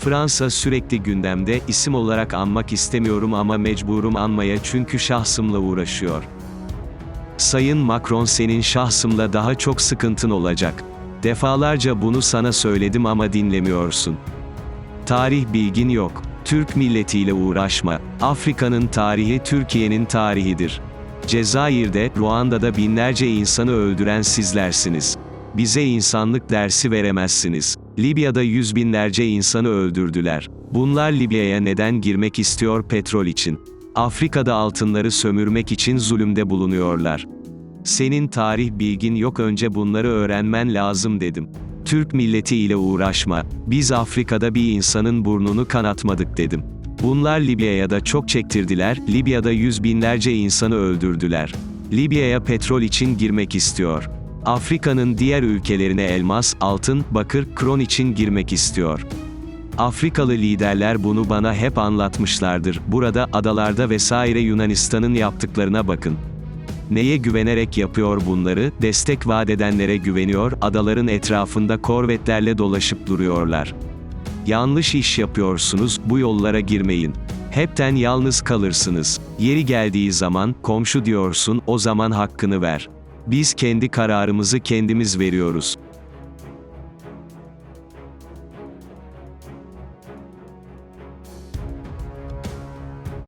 Fransa sürekli gündemde, isim olarak anmak istemiyorum ama mecburum anmaya çünkü şahsımla uğraşıyor. Sayın Macron senin şahsımla daha çok sıkıntın olacak. Defalarca bunu sana söyledim ama dinlemiyorsun. Tarih bilgin yok. Türk milletiyle uğraşma. Afrika'nın tarihi Türkiye'nin tarihidir. Cezayir'de, Ruanda'da binlerce insanı öldüren sizlersiniz. Bize insanlık dersi veremezsiniz. Libya'da yüz binlerce insanı öldürdüler. Bunlar Libya'ya neden girmek istiyor petrol için? Afrika'da altınları sömürmek için zulümde bulunuyorlar. Senin tarih bilgin yok önce bunları öğrenmen lazım dedim. Türk milleti ile uğraşma, biz Afrika'da bir insanın burnunu kanatmadık dedim. Bunlar Libya'ya da çok çektirdiler, Libya'da yüz binlerce insanı öldürdüler. Libya'ya petrol için girmek istiyor. Afrika'nın diğer ülkelerine elmas, altın, bakır, kron için girmek istiyor. Afrikalı liderler bunu bana hep anlatmışlardır. Burada, adalarda vesaire Yunanistan'ın yaptıklarına bakın. Neye güvenerek yapıyor bunları? Destek vaat edenlere güveniyor, adaların etrafında korvetlerle dolaşıp duruyorlar. Yanlış iş yapıyorsunuz, bu yollara girmeyin. Hepten yalnız kalırsınız. Yeri geldiği zaman, komşu diyorsun, o zaman hakkını ver. Biz kendi kararımızı kendimiz veriyoruz.